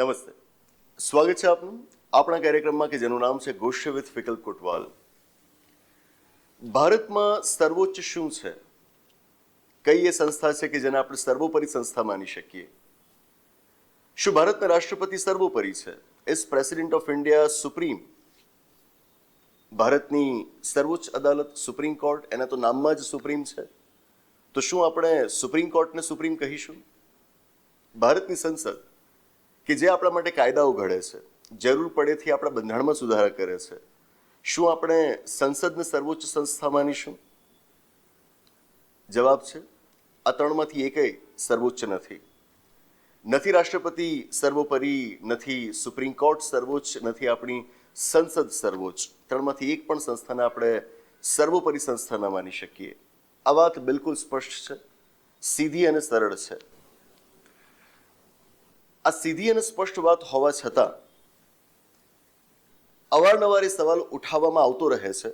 નમસ્તે. સ્વાગત છે આપનું આપણા કાર્યક્રમમાં કે જેનું નામ છે ગોષ્ય વિથ ફિકલ કોટવાલ ભારતમાં સર્વોચ્ચ શું છે? કઈ એ સંસ્થા છે કે જેને આપણે સર્વોપરી સંસ્થા માની શકીએ? શું ભારતના રાષ્ટ્રપતિ સર્વોપરી છે? Is president of India supreme ભારતની સર્વોચ્ચ અદાલત સુપ્રીમ કોર્ટ એના તો નામમાં જ સુપ્રીમ છે. તો શું આપણે સુપ્રીમ કોર્ટને સુપ્રીમ કહીશું? ભારતની સંસદ. કે જે આપણા માટે કાયદાઓ ઘડે છે, જરૂર પડેથી આપણા બંધારણમાં સુધારા કરે છે. શું આપણે સંસદને સર્વોચ્ચ સંસ્થા માનીશું જવાબ છે, આ ત્રણમાંથી એકેય સર્વોચ્ચ નથી. નથી રાષ્ટ્રપતિ સર્વોપરી, નથી સુપ્રીમ કોર્ટ સર્વોચ્ચ, નથી આપણી સંસદ સર્વોચ્ચ. ત્રણમાંથી એક પણ સંસ્થાને આપણે સર્વોપરી સંસ્થા ન માની શકીએ. આ વાત બિલકુલ સ્પષ્ટ છે, સીધી અને સરળ છે. આ સીધી અને સ્પષ્ટ વાત હોવા છતાં અવારનવાર એ સવાલ ઉઠાવવામાં આવતો રહે છે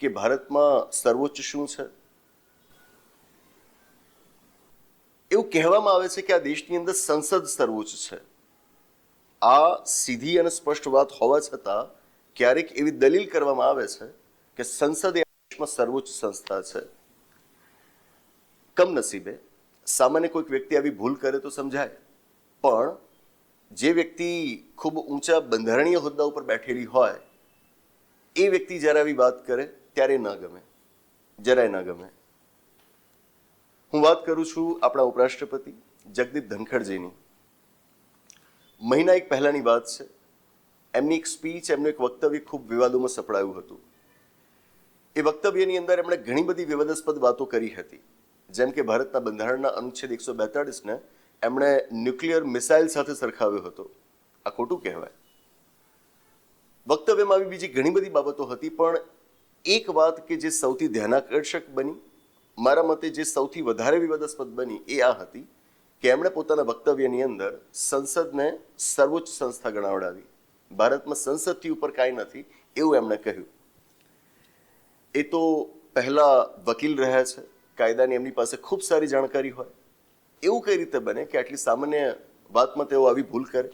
કે ભારતમાં સર્વોચ્ચ શું છે? એવું કહેવામાં આવે છે કે આ દેશની અંદર સંસદ સર્વોચ્ચ છે. આ સીધી અને સ્પષ્ટ વાત હોવા છતાં ક્યારેક એવી દલીલ કરવામાં આવે છે કે સંસદ એ દેશમાં સર્વોચ્ચ સંસ્થા છે. કમનસીબે સામાન્ય કોઈક વ્યક્તિ આવી ભૂલ કરે તો સમજાય. પણ જે વ્યક્તિ ખૂબ ઊંચા બંધારણીય હોદ્દા ઉપર બેઠેલી હોય, એ વ્યક્તિ જ્યારે આવી વાત કરે, ત્યારે ન ગમે. જરાય ન ગમે. હું વાત કરું છું આપણા ઉપરાષ્ટ્રપતિ જગદીપ ધનખડજીની. મહિના એક પહેલાની વાત છે. એમની એક સ્પીચ, એમનું એક વક્તવ્ય ખૂબ વિવાદોમાં સપડાયું હતું. એ વક્તવ્યની અંદર એમણે ઘણી બધી વિવાદાસ્પદ વાતો કરી હતી. જેમ કે ભારતના બંધારણના અનુચ્છેદ એકસો બેતાળીસને એમણે ન્યુક્લિયર મિસાઇલ સાથે સરખાવ્યો હતો. આ ખોટું કહેવાય. વક્તવ્યમાં આવી બીજી ઘણી બધી બાબતો હતી, પણ એક વાત કે જે સૌથી ધ્યાનાકર્ષક બની, મારા મતે જે સૌથી વધારે વિવાદાસ્પદ બની, એ આ હતી કે એમણે પોતાના વક્તવ્યની અંદર સંસદને સર્વોચ્ચ સંસ્થા ગણાવડાવી. ભારતમાં સંસદથી ઉપર કાંઈ નથી એવું એમણે કહ્યું. એ તો પહેલા વકીલ રહ્યા છે, કાયદાની એમની પાસે ખૂબ સારી જાણકારી હોય એવું કઈ રીતે બને કે આટલી સામાન્ય વાતમાં તેઓ આવી ભૂલ કરે?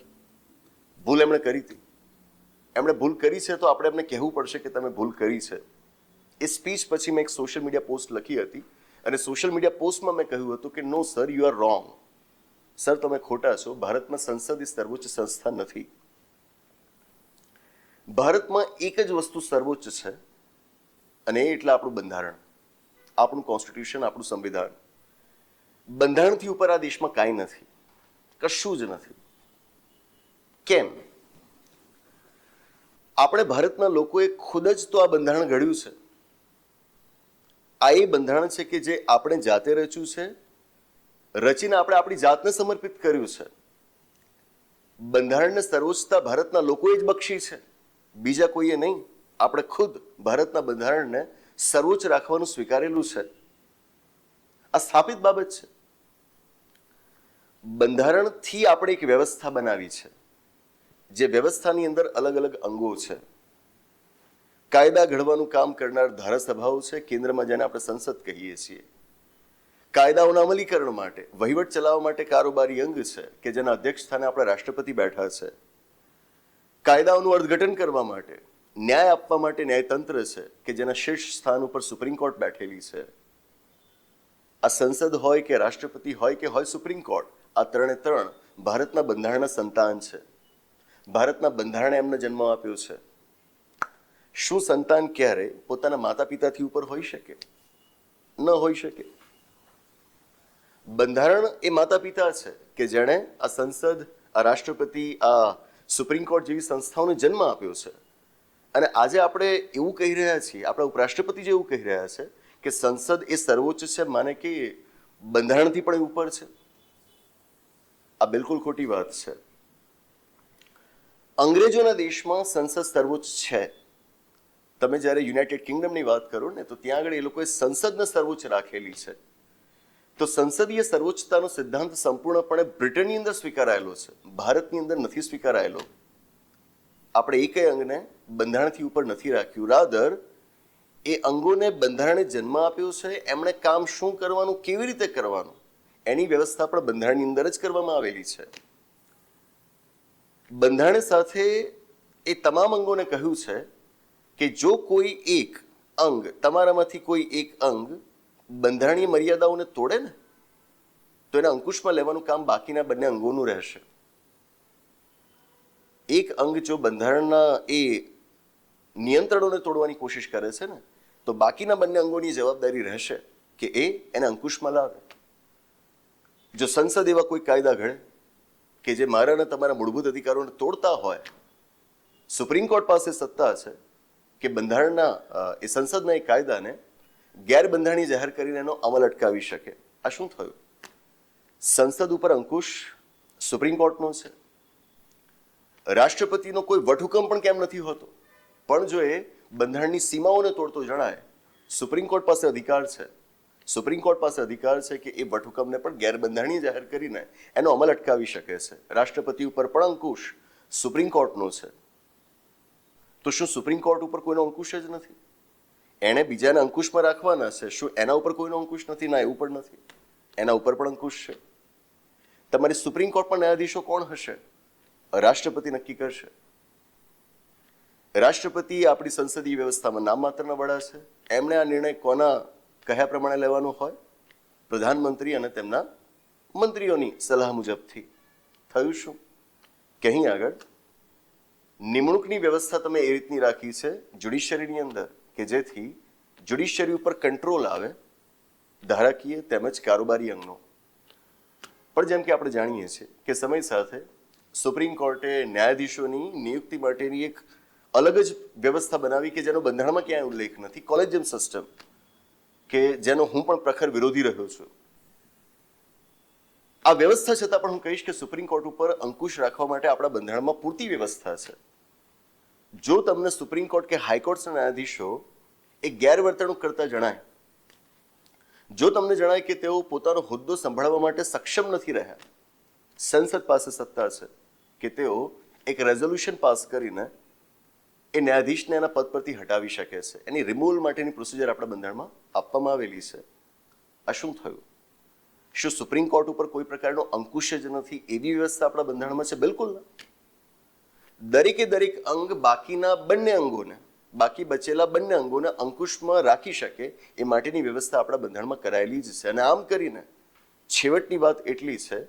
ભૂલ એમણે કરી હતી. એમણે ભૂલ કરી છે તો આપણે એમને કહેવું પડશે કે તમે ભૂલ કરી છે. એ સ્પીચ પછી મેં એક સોશિયલ મીડિયા પોસ્ટ લખી હતી અને સોશિયલ મીડિયા પોસ્ટમાં મેં કહ્યું હતું કે no sir you are wrong sir તમે ખોટા છો. ભારતમાં સંસદ એ સર્વોચ્ચ સંસ્થા નથી. ભારતમાં એક જ વસ્તુ સર્વોચ્ચ છે અને એ એટલે આપણું બંધારણ, આપણું કોન્સ્ટિટ્યુશન આપણું સંવિધાન. બંધારણથી ઉપર આ દેશમાં કાંઈ નથી. કશું જ નથી. કેમ? આપણે ભારતના લોકોએ ખુદ જ તો આ બંધારણ ઘડ્યું છે. આ એ બંધારણ છે કે જે આપણે જાતે રચ્યું છે, રચીને આપણે આપણી જાતને સમર્પિત કર્યું છે. બંધારણને સર્વોચ્ચતા ભારતના લોકોએ જ બક્ષી છે. બીજા કોઈએ નહીં. આપણે ખુદ ભારતના બંધારણને સર્વોચ્ચ રાખવાનું સ્વીકારેલું છે. આ સ્થાપિત બાબત છે. બંધારણથી આપણે એક વ્યવસ્થા બનાવી છે, જે વ્યવસ્થાની અંદર અલગ અલગ અંગો છે. કાયદા ઘડવાનું કામ કરનાર ધારાસભાઓ છે, કેન્દ્રમાં જેને આપણે સંસદ કહીએ છીએ. કાયદાઓના અમલીકરણ માટે, વહીવટ ચલાવવા માટે કારોબારી અંગ છે, કે જેના અધ્યક્ષ સ્થાને આપણા રાષ્ટ્રપતિ બેઠા છે. કાયદાઓનું અર્થઘટન કરવા માટે, ન્યાય આપવા માટે ન્યાયતંત્ર છે, કે જેના શીર્ષ સ્થાન ઉપર સુપ્રીમ કોર્ટ બેઠેલી છે. આ સંસદ હોય કે રાષ્ટ્રપતિ હોય કે હોય સુપ્રીમ કોર્ટ આ ત્રણે ત્રણ ભારતના બંધારણના સંતાન છે. ભારતના બંધારણે એમને જન્મ આપ્યો છે. શું સંતાન ક્યારે પોતાના માતા પિતાથી ઉપર હોઈ શકે? ન હોઈ શકે. બંધારણ એ માતા પિતા છે કે જેણે આ સંસદ, આ રાષ્ટ્રપતિ, આ સુપ્રીમ કોર્ટ જેવી સંસ્થાઓને જન્મ આપ્યો છે. અને આજે આપણે એવું કહી રહ્યા છીએ, આપણા ઉપરાષ્ટ્રપતિ જે એવું કહી રહ્યા છે કે સંસદ એ સર્વોચ્ચ છે, માને કે બંધારણથી પણ ઉપર છે. આ બિલકુલ ખોટી વાત છે. અંગ્રેજોના દેશમાં સંસદ સર્વોચ્ચ છે. તમે જ્યારે યુનાઇટેડ કિંગડમની વાત કરો ને, તો ત્યાં આગળ એ લોકોએ સંસદને સર્વોચ્ચ રાખેલી છે. તો સંસદીય સર્વોચ્ચતાનો સિદ્ધાંત સંપૂર્ણપણે બ્રિટનની અંદર સ્વીકારાયેલો છે. ભારતની અંદર નથી સ્વીકારાયેલો. આપણે એકેય અંગને બંધારણથી ઉપર નથી રાખ્યું. રાધર એ અંગોને બંધારણે જન્મ આપ્યો છે. એમણે કામ શું કરવાનું, કેવી રીતે કરવાનું? એની વ્યવસ્થા પણ બંધારણની અંદર જ કરવામાં આવેલી છે. બંધારણ સાથે એ તમામ અંગોને કહ્યું છે કે જો કોઈ એક અંગ, તમારામાંથી કોઈ એક અંગ બંધારણીય મર્યાદાઓને તોડે ને, તો એને અંકુશમાં લેવાનું કામ બાકીના બંને અંગોનું રહેશે. એક અંગ જો બંધારણના એ નિયંત્રણોને તોડવાની કોશિશ કરે છે ને, તો બાકીના બંને અંગોની જવાબદારી રહેશે કે એ એને અંકુશમાં લાવે. જો સંસદ એવા કોઈ કાયદા ઘડે કે જે મારા અને તમારા મૂળભૂત અધિકારોને તોડતા હોય, સુપ્રીમ કોર્ટ પાસે સત્તા છે કે બંધારણના એ સંસદના એ કાયદાને ગેરબંધારણી જાહેર કરીને એનો અમલ અટકાવી શકે, આ શું થયું? સંસદ ઉપર અંકુશ સુપ્રીમ કોર્ટનો છે. રાષ્ટ્રપતિનો કોઈ વટહુકમ પણ કેમ નથી હોતો? પણ જો એ બંધારણની સીમાઓને તોડતો જણાય, સુપ્રીમ કોર્ટ પાસે અધિકાર છે. સુપ્રીમ કોર્ટ પાસે અધિકાર છે કે એ વટહુકમને પણ ગેરબંધારણીય જાહેર કરીને એનો અમલ અટકાવી શકે છે. રાષ્ટ્રપતિ ઉપર પણ અંકુશ સુપ્રીમ કોર્ટનો છે. તો શું સુપ્રીમ કોર્ટ ઉપર કોઈનો અંકુશ જ નથી? એણે બીજાને અંકુશમાં રાખવાના છે. શું એના ઉપર કોઈનો અંકુશ નથી? ના, એવું પણ નથી. એના ઉપર પણ અંકુશ છે. તમારી સુપ્રીમ કોર્ટમાં ન્યાયાધીશો કોણ હશે? રાષ્ટ્રપતિ નક્કી કરશે. રાષ્ટ્રપતિ આપણી સંસદીય વ્યવસ્થામાં નામ માત્રના વડા છે. એમણે આ નિર્ણય કોના કહ્યા પ્રમાણે લેવાનું હોય? પ્રધાનમંત્રી અને તેમના મંત્રીઓની સલાહ મુજબથી. થયું શું? કે આગળ, નિમણૂકની વ્યવસ્થા તમે એ રીતની રાખી છે જ્યુડિશિયરીની અંદર, કે જેથી જ્યુડિશિયરી ઉપર કંટ્રોલ આવે, ધારાકીય તેમજ કારોબારી અંગનો. પણ જેમ કે આપણે જાણીએ છીએ કે સમય સાથે સુપ્રીમ કોર્ટે ન્યાયાધીશોની નિયુક્તિ માટેની એક અલગ જ વ્યવસ્થા બનાવી કે જેનો બંધારણમાં ક્યાંય ઉલ્લેખ નથી. કોલેજિયમ સિસ્ટમ કે જેનો હું પણ પ્રખર વિરોધી રહ્યો છું. આ વ્યવસ્થા છતાં પણ હું કહીશ કે સુપ્રીમ કોર્ટ ઉપર અંકુશ રાખવા માટે આપણા બંધારણમાં પૂરતી વ્યવસ્થા છે. જો તમને સુપ્રીમ કોર્ટ કે હાઈકોર્ટના ન્યાયાધીશો એ ગેરવર્તણૂક કરતા જણાય, જો તમને જણાય કે તેઓ પોતાનો હોદ્દો સંભાળવા માટે સક્ષમ નથી રહ્યા, સંસદ પાસે સત્તા છે કે તેઓ એક રેઝોલ્યુશન પાસ કરીને એ ન્યાયાધીશને એના પદ પરથી હટાવી શકે છે. એની રિમૂવલ માટેની પ્રોસિજર આપણા બંધારણમાં આપવામાં આવેલી છે. આ શું થયું? શું સુપ્રીમ કોર્ટ ઉપર કોઈ પ્રકારનો અંકુશ જ નથી? એવી વ્યવસ્થા આપણા બંધારણમાં છે? બિલકુલ ના. દરેકે દરેક અંગ બાકીના બંને અંગોને, બાકી બચેલા બંને અંગોને અંકુશમાં રાખી શકે એ માટેની વ્યવસ્થા આપણા બંધારણમાં કરાયેલી જ છે. અને આમ કરીને છેવટની વાત એટલી છે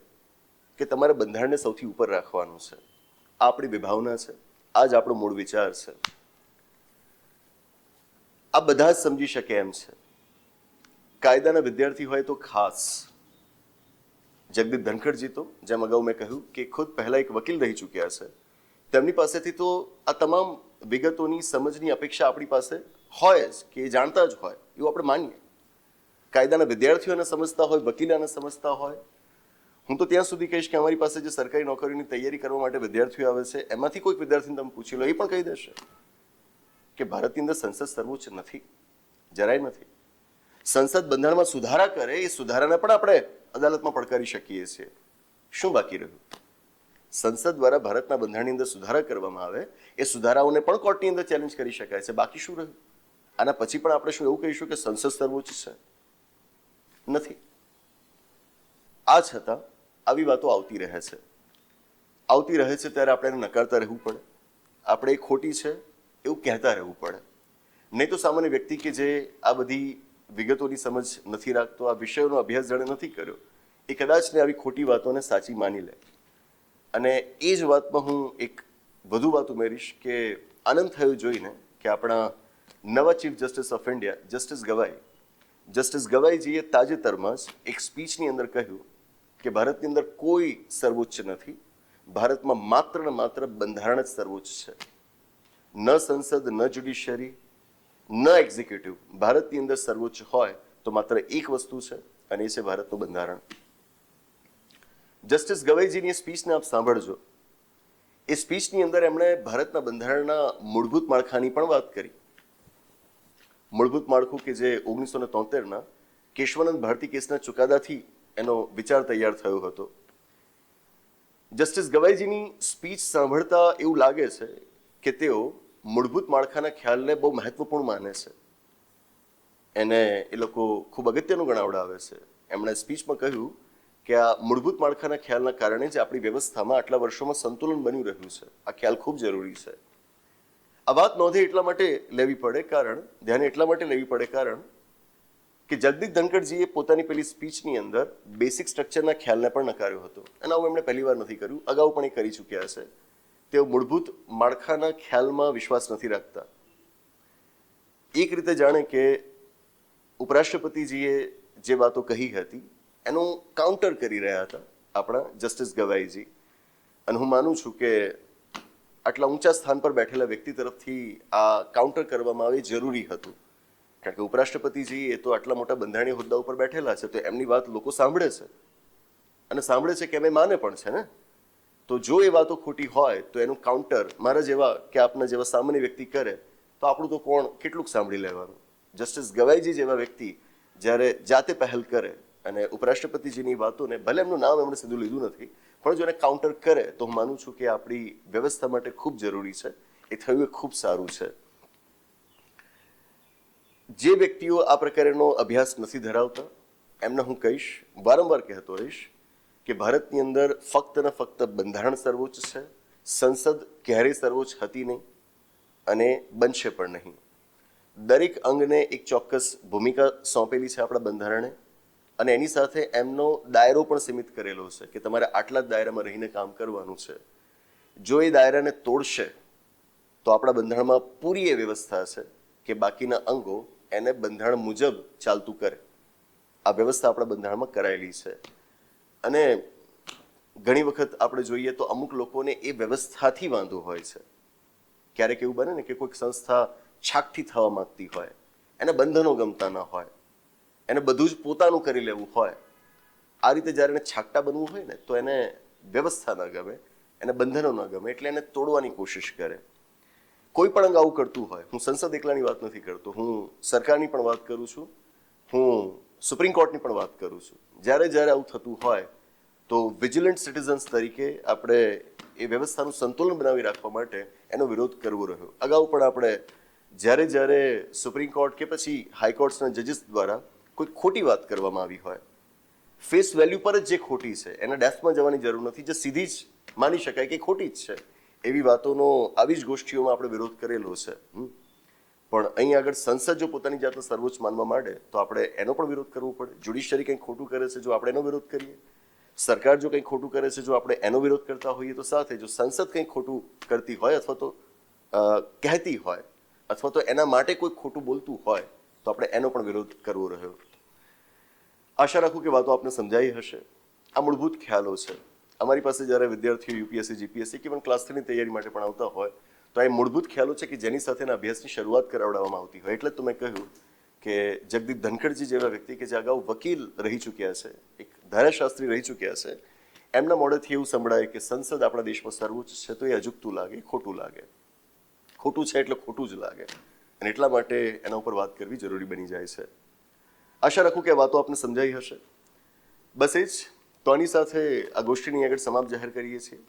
કે તમારે બંધારણને સૌથી ઉપર રાખવાનું છે. આ આપણી વિભાવના છે. આ જ આપણો મૂળ વિચાર છે. આ બધા જ સમજી શકે એમ છે. કાયદાના વિદ્યાર્થી હોય તો ખાસ. જગદીપ ધનખડજી તો, જેમ અગાઉ મેં કહ્યું કે ખુદ પહેલા એક વકીલ રહી ચૂક્યા છે. તેમની પાસેથી તો આ તમામ વિગતોની સમજની અપેક્ષા આપણી પાસે હોય જ કે એ જાણતા જ હોય, એવું આપણે માનીએ. કાયદાના વિદ્યાર્થીઓને સમજતા હોય, વકીલાને સમજતા હોય હું તો ત્યાં સુધી કહીશ કે અમારી પાસે જે સરકારી નોકરીની તૈયારી કરવા માટે વિદ્યાર્થીઓ આવે છે, એમાંથી કોઈક વિદ્યાર્થીને તમે પૂછી લો, એ પણ કહી દેશે કે ભારતની અંદર સંસદ સર્વોચ્ચ નથી, જરાય નથી. સંસદ બંધારણમાં સુધારા કરે, એ સુધારાને પણ આપણે અદાલતમાં પડકારી શકીએ છીએ. શું બાકી રહ્યું? સંસદ દ્વારા ભારતના બંધારણની અંદર સુધારા કરવામાં આવે, એ સુધારાઓને પણ કોર્ટની અંદર ચેલેન્જ કરી શકાય છે. બાકી શું રહ્યું? આના પછી પણ આપણે શું એવું કહીશું કે સંસદ સર્વોચ્ચ છે? નથી. આ છતાં આવી વાતો આવતી રહે છે. આવતી રહે છે ત્યારે આપણે એને નકારતા રહેવું પડે. આપણે એ ખોટી છે એવું કહેતા રહેવું પડે. નહીં તો સામાન્ય વ્યક્તિ કે જે આ બધી વિગતોની સમજ નથી રાખતો, આ વિષયોનો અભ્યાસ જાણે નથી કર્યો, એ કદાચ ને આવી ખોટી વાતોને સાચી માની લે. અને એ જ વાતમાં હું એક વધુ વાત ઉમેરીશ કે આનંદ થયો જોઈને કે આપણા નવા chief justice of India justice Gavai, justice ગવાઈજીએ તાજેતરમાં જ એક સ્પીચની અંદર કહ્યું કે ભારતની અંદર કોઈ સર્વોચ્ચ નથી. ભારતમાં માત્ર ને માત્ર બંધારણ જ સર્વોચ્ચ છે. ન સંસદ, ન જ્યુડિશિયરી ન એક્ઝિક્યુટિવ ભારતની અંદર સર્વોચ્ચ હોય તો માત્ર એક વસ્તુ છે અને એ છે ભારતનું બંધારણ. જસ્ટિસ ગવઈજીની સ્પીચને આપ સાંભળજો. એ સ્પીચની અંદર એમણે ભારતના બંધારણના મૂળભૂત માળખાની પણ વાત કરી. મૂળભૂત માળખું કે જે ઓગણીસો ને તોતેરના કેશવાનંદ ભારતી કેસના ચુકાદાથી એનો વિચાર તૈયાર થયો હતો. જસ્ટિસ ગવાઈજીની સ્પીચ સાંભળતા એવું લાગે છે કે તેઓ મૂળભૂત માળખાના ખ્યાલને બહુ મહત્વપૂર્ણ માને છે. એને એ લોકો ખૂબ અગત્યનું ગણાવડાવે છે. એમણે સ્પીચમાં કહ્યું કે આ મૂળભૂત માળખાના ખ્યાલના કારણે જ આપણી વ્યવસ્થામાં આટલા વર્ષોમાં સંતુલન બન્યું રહ્યું છે. આ ખ્યાલ ખૂબ જરૂરી છે. આ વાત નોંધે એટલા માટે લેવી પડે કારણ, ધ્યાને એટલા માટે લેવી પડે કારણ કે જગદીપ ધનકડજીએ પોતાની પેલી સ્પીચની અંદર બેસિક સ્ટ્રક્ચરના ખ્યાલને પણ નકાર્યો હતો. અને આવું એમણે પહેલી વાર નથી કર્યું. અગાઉ પણ એ કરી ચૂક્યા છે તેઓ મૂળભૂત માળખાના ખ્યાલમાં વિશ્વાસ નથી રાખતા. એક રીતે જાણે કે ઉપરાષ્ટ્રપતિજીએ જે વાતો કહી હતી, એનું કાઉન્ટર કરી રહ્યા હતા આપણા જસ્ટિસ ગવાઈજી. અને હું માનું છું કે આટલા ઊંચા સ્થાન પર બેઠેલા વ્યક્તિ તરફથી આ કાઉન્ટર કરવામાં આવે જરૂરી હતું. કારણ કે ઉપરાષ્ટ્રપતિજી એ તો આટલા મોટા બંધારણીય હોદ્દા ઉપર બેઠેલા છે, તો એમની વાત લોકો સાંભળે છે. અને સાંભળે છે કે એમ માને પણ છે ને? તો જો એ વાતો ખોટી હોય, તો એનું કાઉન્ટર મારા જેવા કે આપના જેવા સામાન્ય વ્યક્તિ કરે, તો આપણું તો કોણ કેટલુંક સાંભળી લેવાનું? જસ્ટિસ ગવાઈજી જેવા વ્યક્તિ જ્યારે જાતે પહેલ કરે અને ઉપરાષ્ટ્રપતિજીની વાતોને, ભલે એમનું નામ એમણે સીધું લીધું નથી, પણ જો એને કાઉન્ટર કરે, તો હું માનું છું કે આપણી વ્યવસ્થા માટે ખૂબ જરૂરી છે. એ થયું એ ખૂબ સારું છે. જે વ્યક્તિઓ આ પ્રકારનો અભ્યાસ નથી ધરાવતા, એમને હું કહીશ, વારંવાર કહેતો રહીશ કે ભારતની અંદર ફક્ત ને ફક્ત બંધારણ સર્વોચ્ચ છે, સંસદ ક્યારેય સર્વોચ્ચ હતી નહીં અને બનશે પણ નહીં. દરેક અંગને એક ચોક્કસ ભૂમિકા સોંપેલી છે આપણા બંધારણે અને એની સાથે એમનો દાયરો પણ સીમિત કરેલો છે કે તમારે આટલા જ દાયરામાં રહીને કામ કરવાનું છે. જો એ દાયરાને તોડશે, તો આપણા બંધારણમાં પૂરી એ વ્યવસ્થા છે કે બાકીના અંગો એને બંધારણ મુજબ ચાલતું કરે. આ વ્યવસ્થા આપણા બંધારણમાં કરાયેલી છે. અને ઘણી વખત આપણે જોઈએ તો અમુક લોકોને એ વ્યવસ્થાથી વાંધો હોય છે. ક્યારેક એવું બને ને કે કોઈક સંસ્થા છાકથી થવા માંગતી હોય, એને બંધનો ગમતા ન હોય, એને બધું જ પોતાનું કરી લેવું હોય. આ રીતે જ્યારે એને છાકટા બનવું હોય ને તો એને વ્યવસ્થા ન ગમે, એને બંધનો ન ગમે, એટલે એને તોડવાની કોશિશ કરે. કોઈ પણ અંગ આવું કરતું હોય, હું સંસદ એકલાની વાત નથી કરતો, હું સરકારની પણ વાત કરું છું, હું સુપ્રીમ કોર્ટની પણ વાત કરું છું. જ્યારે જ્યારે આવું થતું હોય, તો વિજિલન્ટ સિટીઝન્સ તરીકે આપણે એ વ્યવસ્થાનું સંતુલન બનાવી રાખવા માટે એનો વિરોધ કરવો રહ્યો. અગાઉ પણ આપણે જ્યારે જ્યારે સુપ્રીમ કોર્ટ કે પછી હાઈકોર્ટ્સના જજીસ દ્વારા કોઈ ખોટી વાત કરવામાં આવી હોય ફેસ વેલ્યુ પર જ જે ખોટી છે, એને ડેપ્થમાં જવાની જરૂર નથી, જે સીધી જ માની શકાય કે ખોટી જ છે. એવી વાતોનો આવી જ ગોષ્ઠીઓમાં આપણે વિરોધ કરેલો છે. પણ અહીં આગળ સંસદ જો પોતાની જાતને સર્વોચ્ચ માનવા માંડે, તો આપણે એનો પણ વિરોધ કરવો પડે. જ્યુડિશિયરી કંઈક ખોટું કરે છે, જો આપણે એનો વિરોધ કરીએ? સરકાર જો કંઈક ખોટું કરે છે, જો આપણે એનો વિરોધ કરતા હોઈએ, તો સાથે જો સંસદ કંઈક ખોટું કરતી હોય અથવા તો કહેતી હોય, અથવા તો એના માટે કોઈ ખોટું બોલતું હોય, તો આપણે એનો પણ વિરોધ કરવો રહ્યો. આશા રાખું કે વાતો આપને સમજાઈ હશે. આ મૂળભૂત ખ્યાલો છે. અમારી પાસે જ્યારે વિદ્યાર્થીઓ યુપીએસસી, જીપીએસસી કે પણ ક્લાસ થ્રીની તૈયારી માટે પણ આવતા હોય, તો આ મૂળભૂત ખ્યાલો છે કે જેની સાથેના અભ્યાસની શરૂઆત કરાવડાવવામાં આવતી હોય. એટલે તો મેં કહ્યું કે જગદીપ ધનખડજી જેવા વ્યક્તિ કે જે અગાઉ વકીલ રહી ચૂક્યા છે, એક ધારાશાસ્ત્રી રહી ચૂક્યા છે, એમના મોડેથી એવું સંભળાય કે સંસદ આપણા દેશમાં સર્વોચ્ચ છે તો એ અજુકતું લાગે, ખોટું લાગે. ખોટું છે એટલે ખોટું જ લાગે. અને એટલા માટે એના ઉપર વાત કરવી જરૂરી બની જાય છે. આશા રાખું કે વાતો આપને સમજાઈ હશે. બસ એ જ. તો આની સાથે આ ગોષ્ઠીની આગળ સમાપ્ત જાહેર કરીએ છીએ.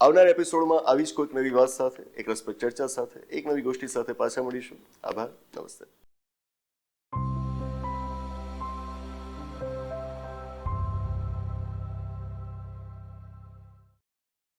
આવનાર એપિસોડમાં આવી જ કોઈક નવી વાત સાથે, એક રસપ્રદ ચર્ચા સાથે, એક નવી ગોષ્ઠી સાથે પાછા મળીશું. આભાર, નમસ્તે.